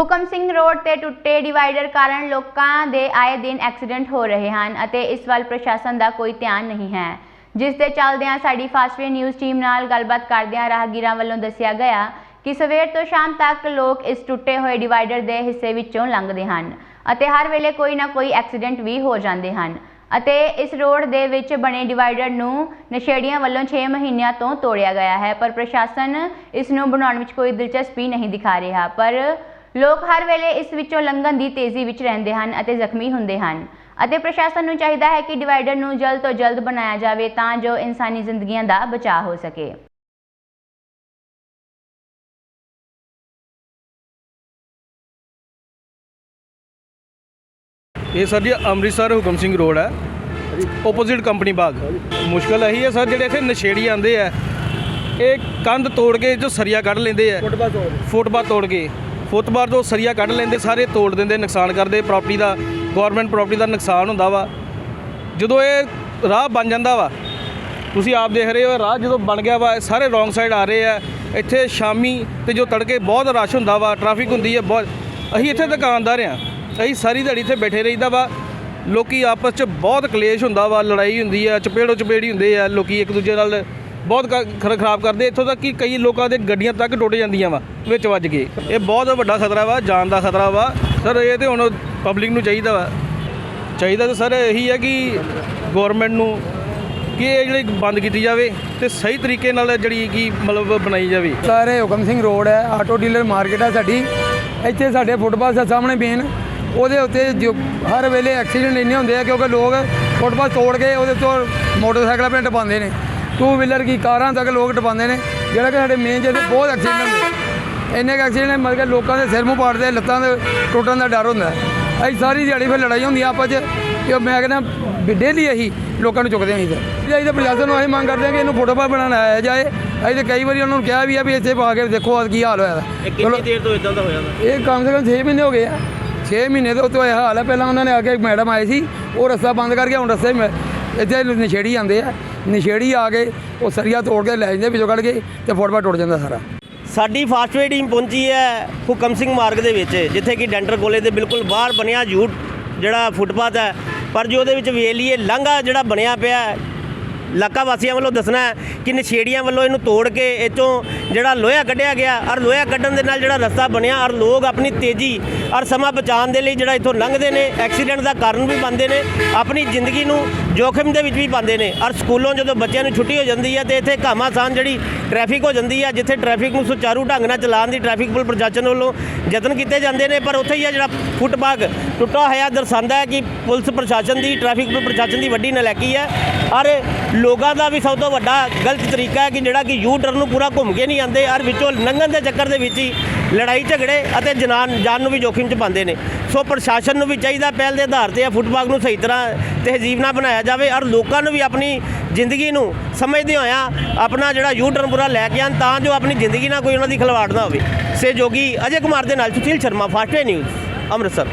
ਹੁਕਮ ਸਿੰਘ ਰੋਡ ਤੇ ਟੁੱਟੇ ਡਿਵਾਈਡਰ ਕਾਰਨ ਲੋਕਾਂ ਦੇ ਆਏ ਦਿਨ ਐਕਸੀਡੈਂਟ ਹੋ ਰਹੇ ਹਨ ਅਤੇ ਇਸ ਵੱਲ ਪ੍ਰਸ਼ਾਸਨ ਦਾ ਕੋਈ ਧਿਆਨ ਨਹੀਂ ਹੈ। ਜਿਸ ਦੇ ਚੱਲਦਿਆਂ ਸਾਡੀ ਫਾਸਟਵੇ ਨਿਊਜ਼ ਟੀਮ ਨਾਲ ਗੱਲਬਾਤ ਕਰਦਿਆਂ ਰਾਹਗੀਰਾਂ ਵੱਲੋਂ ਦੱਸਿਆ ਗਿਆ ਕਿ ਸਵੇਰ ਤੋਂ ਸ਼ਾਮ ਤੱਕ ਲੋਕ ਇਸ ਟੁੱਟੇ ਹੋਏ ਡਿਵਾਈਡਰ ਦੇ ਹਿੱਸੇ ਵਿੱਚੋਂ ਲੰਘਦੇ ਹਨ ਅਤੇ ਹਰ ਵੇਲੇ ਕੋਈ ਨਾ ਕੋਈ ਐਕਸੀਡੈਂਟ ਵੀ ਹੋ ਜਾਂਦੇ ਹਨ ਅਤੇ ਇਸ ਰੋਡ ਦੇ ਵਿੱਚ ਬਣੇ ਡਿਵਾਈਡਰ ਨੂੰ ਨਸ਼ੇੜੀਆਂ ਵੱਲੋਂ 6 ਮਹੀਨਿਆਂ ਤੋਂ ਤੋੜਿਆ ਗਿਆ ਹੈ। ਪਰ ਪ੍ਰਸ਼ਾਸਨ ਇਸ ਨੂੰ ਬਣਾਉਣ ਵਿੱਚ ਕੋਈ ਦਿਲਚਸਪੀ ਨਹੀਂ ਦਿਖਾ ਰਿਹਾ। ਪਰ ਲੋਕ ਹਰ ਵੇਲੇ ਇਸ ਵਿੱਚੋਂ ਲੰਘਣ ਦੀ ਤੇਜ਼ੀ ਵਿੱਚ ਰਹਿੰਦੇ ਹਨ ਅਤੇ ਜ਼ਖਮੀ ਹੁੰਦੇ ਹਨ। ਅਤੇ ਪ੍ਰਸ਼ਾਸਨ ਨੂੰ ਚਾਹੀਦਾ ਹੈ ਕਿ ਡਿਵਾਈਡਰ ਨੂੰ ਜਲਦ ਤੋਂ ਜਲਦ ਬਣਾਇਆ ਜਾਵੇ ਤਾਂ ਜੋ ਇਨਸਾਨੀ ਜ਼ਿੰਦਗੀਆਂ ਦਾ ਬਚਾਅ ਹੋ ਸਕੇ। ਇਹ ਸਰ ਜੀ ਅੰਮ੍ਰਿਤਸਰ ਹੁਕਮ ਸਿੰਘ ਰੋਡ ਹੈ। Opposite Company Bagh. ਮੁਸ਼ਕਲ ਇਹੀ ਹੈ ਸਰ ਜਿਹੜੇ ਇੱਥੇ ਨਸ਼ੇੜੀ ਆਂਦੇ ਆ ਇਹ ਕੰਧ ਤੋੜ ਕੇ ਜੋ ਸਰੀਆ ਕੱਢ ਲੈਂਦੇ ਆ। ਫੁੱਟਬਾਲ ਤੋੜ ਕੇ। ਫੁੱਟਬਾਲ ਤੋਂ ਸਰੀਆ ਕੱਢ ਲੈਂਦੇ, ਸਾਰੇ ਤੋੜ ਦਿੰਦੇ, ਨੁਕਸਾਨ ਕਰਦੇ ਪ੍ਰਾਪਰਟੀ ਦਾ ਗਵਰਨਮੈਂਟ ਪ੍ਰਾਪਰਟੀ ਦਾ ਨੁਕਸਾਨ ਹੁੰਦਾ ਵਾ। ਜਦੋਂ ਇਹ ਰਾਹ ਬਣ ਜਾਂਦਾ ਵਾ, ਤੁਸੀਂ ਆਪ ਦੇਖ ਰਹੇ ਹੋ ਰਾਹ ਜਦੋਂ ਬਣ ਗਿਆ ਵਾ ਸਾਰੇ ਰੋਂਗ ਸਾਈਡ ਆ ਰਹੇ ਆ। ਇੱਥੇ ਸ਼ਾਮੀ ਤੇ ਜੋ ਤੜਕੇ ਬਹੁਤ ਰਸ਼ ਹੁੰਦਾ ਵਾ ਟ੍ਰੈਫਿਕ ਹੁੰਦੀ ਹੈ ਬਹੁਤ, ਅਸੀਂ ਇੱਥੇ ਦੁਕਾਨਦਾਰ ਆ। ਅਸੀਂ ਸਾਰੀ ਦਿਹਾੜੀ ਇੱਥੇ ਬੈਠੇ ਰਹੀਦਾ ਵਾ। ਲੋਕੀ ਆਪਸ 'ਚ ਬਹੁਤ ਕਲੇਸ਼ ਹੁੰਦਾ ਵਾ, ਲੜਾਈ ਹੁੰਦੀ ਆ ਚਪੇੜੋ ਚਪੇੜੀ ਹੁੰਦੇ ਆ, ਲੋਕੀ ਇੱਕ ਦੂਜੇ ਨਾਲ ਬਹੁਤ ਕ- ਖਰਾਬ ਕਰਦੇ। ਇੱਥੋਂ ਤੱਕ ਕਿ ਕਈ ਲੋਕਾਂ ਦੇ ਗੱਡੀਆਂ ਤੱਕ ਟੁੱਟ ਜਾਂਦੀਆਂ ਵਾ, ਵਿੱਚ ਵੱਜ ਕੇ। ਇਹ ਬਹੁਤ ਵੱਡਾ ਖਤਰਾ ਵਾ, ਜਾਨ ਦਾ ਖਤਰਾ ਵਾ। ਸਰ, ਇਹ ਤੇ ਹੁਣ ਪਬਲਿਕ ਨੂੰ ਚਾਹੀਦਾ ਵਾ। ਚਾਹੀਦਾ ਤਾਂ ਸਰ ਇਹੀ ਹੈ ਕਿ ਗਵਰਨਮੈਂਟ ਨੂੰ ਕਿ ਇਹ ਜਿਹੜੀ ਬੰਦ ਕੀਤੀ ਜਾਵੇ ਤੇ ਸਹੀ ਤਰੀਕੇ ਨਾਲ ਜਿਹੜੀ ਕਿ ਮਤਲਬ ਬਣਾਈ ਜਾਵੇ। ਸਾਰੇ ਹੁਕਮ ਸਿੰਘ ਰੋਡ ਹੈ, ਆਟੋ ਡੀਲਰ ਮਾਰਕੀਟ ਹੈ ਸਾਡੀ। ਇੱਥੇ ਸਾਡੇ ਫੁੱਟਪਾਥ ਦੇ ਸਾਹਮਣੇ ਮੇਨ ਉਹਦੇ ਉੱਤੇ ਜੋ ਹਰ ਵੇਲੇ ਐਕਸੀਡੈਂਟ ਇੰਨੇ ਹੁੰਦੇ ਆ ਕਿਉਂਕਿ ਲੋਕ ਫੁੱਟਪਾਥ ਤੋੜ ਕੇ ਉਹਦੇ ਤੋਂ ਮੋਟਰਸਾਈਕਲ ਆਪਣੇ ਟਪਾਉਂਦੇ ਨੇ। ਟੂ ਵੀਲਰ ਕੀ ਕਾਰਾਂ ਤੱਕ ਲੋਕ ਟਪਾਉਂਦੇ ਨੇ ਜਿਹੜਾ ਕਿ ਸਾਡੇ ਮੇਨ ਜਿਹੜੇ ਬਹੁਤ ਐਕਸੀਡੈਂਟ ਹੁੰਦੇ। ਇੰਨੇ ਕੁ ਐਕਸੀਡੈਂਟ ਮਤਲਬ ਕਿ ਲੋਕਾਂ ਦੇ ਸਿਰ ਮੂੰਹ ਪਾੜਦੇ ਲੱਤਾਂ ਦੇ ਟੁੱਟਣ ਦਾ ਡਰ ਹੁੰਦਾ। ਅਸੀਂ ਸਾਰੀ ਦਿਹਾੜੀ ਫਿਰ ਲੜਾਈ ਹੁੰਦੀ ਆ ਆਪਸ 'ਚ ਕਿ ਮੈਂ ਕਹਿੰਦਾ ਡੇਲੀ ਅਸੀਂ ਲੋਕਾਂ ਨੂੰ ਚੁੱਕਦੇ ਹਾਂ ਅਸੀਂ ਫਿਰ ਅਸੀਂ ਤਾਂ ਪ੍ਰਸ਼ਾਸਨ ਨੂੰ ਅਸੀਂ ਮੰਗ ਕਰਦੇ ਹਾਂ ਕਿ ਇਹਨੂੰ ਫੁੱਟਪਾਥ ਬਣਾਇਆ ਜਾਏ। ਅਸੀਂ ਤਾਂ ਕਈ ਵਾਰੀ ਉਹਨਾਂ ਨੂੰ ਕਿਹਾ ਵੀ ਆ ਵੀ ਇੱਥੇ ਪਾ ਕੇ ਦੇਖੋ ਅੱਜ ਕੀ ਹਾਲ ਹੋਇਆ ਚਲੋ ਦੇਰ ਤੋਂ ਇਦਾਂ ਦਾ ਹੋਇਆ ਇਹ ਕਮ ਸੇ ਕਮ 6 ਮਹੀਨੇ ਹੋ ਗਏ ਆ। 6 ਮਹੀਨੇ ਤੋਂ ਉੱਤੋਂ ਇਹ ਹਾਲ ਹੈ ਪਹਿਲਾਂ ਉਹਨਾਂ ਨੇ ਆ ਕੇ ਮੈਡਮ ਆਏ ਸੀ ਉਹ ਰਸਤਾ ਬੰਦ ਕਰਕੇ ਹੁਣ ਰਸਤੇ ਇੱਥੇ ਨਸ਼ੇੜੀ ਆਉਂਦੇ ਆ। ਨਸ਼ੇੜੀ ਆ ਗਏ, ਉਹ ਸਰੀਆ ਤੋੜ ਕੇ ਲੈ ਜਾਂਦੇ, ਵਿੱਚੋਂ ਕੱਢ ਕੇ ਤੇ ਫੁੱਟਪਾਥ ਟੁੱਟ ਜਾਂਦਾ ਸਾਰਾ। ਸਾਡੀ ਫਾਸਟਵੇ ਟੀਮ ਪਹੁੰਚੀ ਹੈ ਹੁਕਮ ਸਿੰਘ ਮਾਰਗ ਦੇ ਵਿੱਚ, ਜਿੱਥੇ ਕਿ ਡੈਂਟਰ ਕੋਲੇ ਦੇ ਬਿਲਕੁਲ ਬਾਹਰ ਬਣਿਆ ਯੂਟ ਜਿਹੜਾ ਫੁੱਟਪਾਥ ਹੈ, ਪਰ ਜੋ ਉਹਦੇ ਵਿੱਚ ਵੇਲੀਏ ਲਾਂਘਾ ਜਿਹੜਾ ਬਣਿਆ ਪਿਆ ਇਲਾਕਾ ਵਾਸੀਆਂ ਵੱਲੋਂ ਦੱਸਣਾ ਹੈ ਕਿ ਨਸ਼ੇੜੀਆਂ ਵੱਲੋਂ ਇਹਨੂੰ ਤੋੜ ਕੇ ਇਹ 'ਚੋਂ ਜਿਹੜਾ ਲੋਹਾ ਕੱਢਿਆ ਗਿਆ। ਔਰ ਲੋਹਾ ਕੱਢਣ ਦੇ ਨਾਲ ਜਿਹੜਾ ਰਸਤਾ ਬਣਿਆ, ਔਰ ਲੋਕ ਆਪਣੀ ਤੇਜ਼ੀ ਔਰ ਸਮਾਂ ਬਚਾਉਣ ਦੇ ਲਈ ਜਿਹੜਾ ਇੱਥੋਂ ਲੰਘਦੇ ਨੇ, ਐਕਸੀਡੈਂਟ ਦਾ ਕਾਰਨ ਵੀ ਬਣਦੇ ਨੇ, ਆਪਣੀ ਜ਼ਿੰਦਗੀ ਨੂੰ ਜੋਖਮ ਦੇ ਵਿੱਚ ਵੀ ਪਾਉਂਦੇ ਨੇ। ਔਰ ਸਕੂਲੋਂ ਜਦੋਂ ਬੱਚਿਆਂ ਨੂੰ ਛੁੱਟੀ ਹੋ ਜਾਂਦੀ ਹੈ ਤੇ ਇੱਥੇ ਘਾਮਾਸਾਨ ਜਿਹੜੀ ਟ੍ਰੈਫਿਕ ਹੋ ਜਾਂਦੀ ਹੈ, ਜਿੱਥੇ ਟ੍ਰੈਫਿਕ ਨੂੰ ਸੁਚਾਰੂ ਢੰਗ ਨਾਲ ਚਲਾਉਣ ਦੀ ਟ੍ਰੈਫਿਕ ਪੁਲਿਸ ਪ੍ਰਸ਼ਾਸਨ ਵੱਲੋਂ ਯਤਨ ਕੀਤੇ ਜਾਂਦੇ ਨੇ, ਪਰ ਉੱਥੇ ਹੀ ਆ ਜਿਹੜਾ ਫੁੱਟਬਾਗ ਟੁੱਟਾ ਹੋਇਆ ਦਰਸਾਉਂਦਾ ਹੈ ਕਿ ਪੁਲਿਸ ਪ੍ਰਸ਼ਾਸਨ ਦੀ, ਟ੍ਰੈਫਿਕ ਪੁਲਿਸ ਪ੍ਰਸ਼ਾਸਨ ਦੀ ਵੱਡੀ ਨਲਾਇਕੀ ਹੈ। ਔਰ ਲੋਕਾਂ ਦਾ ਵੀ ਸਭ ਤੋਂ ਵੱਡਾ ਗਲਤ ਤਰੀਕਾ ਹੈ ਕਿ ਜਿਹੜਾ ਕਿ ਯੂ ਟਰਨ ਨੂੰ ਪੂਰਾ ਘੁੰਮ ਕੇ ਨਹੀਂ ਆਉਂਦੇ, ਔਰ ਵਿੱਚੋਂ ਲੰਘਣ ਦੇ ਚੱਕਰ ਦੇ ਵਿੱਚ ਹੀ ਲੜਾਈ ਝਗੜੇ ਅਤੇ ਜਨਾਨ ਜਾਨ ਨੂੰ ਵੀ ਜੋਖਿਮ 'ਚ ਪਾਉਂਦੇ ਨੇ। ਸੋ ਪ੍ਰਸ਼ਾਸਨ ਨੂੰ ਵੀ ਚਾਹੀਦਾ ਪਹਿਲ ਦੇ ਆਧਾਰ ਤੇ ਇਹ ਫੁੱਟਬਾਗ ਨੂੰ ਸਹੀ ਤਰ੍ਹਾਂ ਤਹਿਜ਼ੀਬ ਨਾਲ ਬਣਾਇਆ ਜਾਵੇ, ਔਰ ਲੋਕਾਂ ਨੂੰ ਵੀ ਆਪਣੀ ਜ਼ਿੰਦਗੀ ਨੂੰ ਸਮਝਦੇ ਹੋਇਆਂ ਆਪਣਾ ਜਿਹੜਾ ਯੂ ਟਰਨ ਪੂਰਾ ਲੈ ਕੇ ਆਉਣ, ਤਾਂ ਜੋ ਆਪਣੀ ਜ਼ਿੰਦਗੀ ਨਾਲ ਕੋਈ ਉਹਨਾਂ ਦੀ ਖਿਲਵਾੜ ਨਾ ਹੋਵੇ। ਸਹਿਯੋਗੀ ਅਜੇ ਕੁਮਾਰ ਦੇ ਨਾਲ ਸੁਸ਼ੀਲ ਸ਼ਰਮਾ ਫਾਸਟਵੇ ਨਿਊਜ਼, ਅੰਮ੍ਰਿਤਸਰ।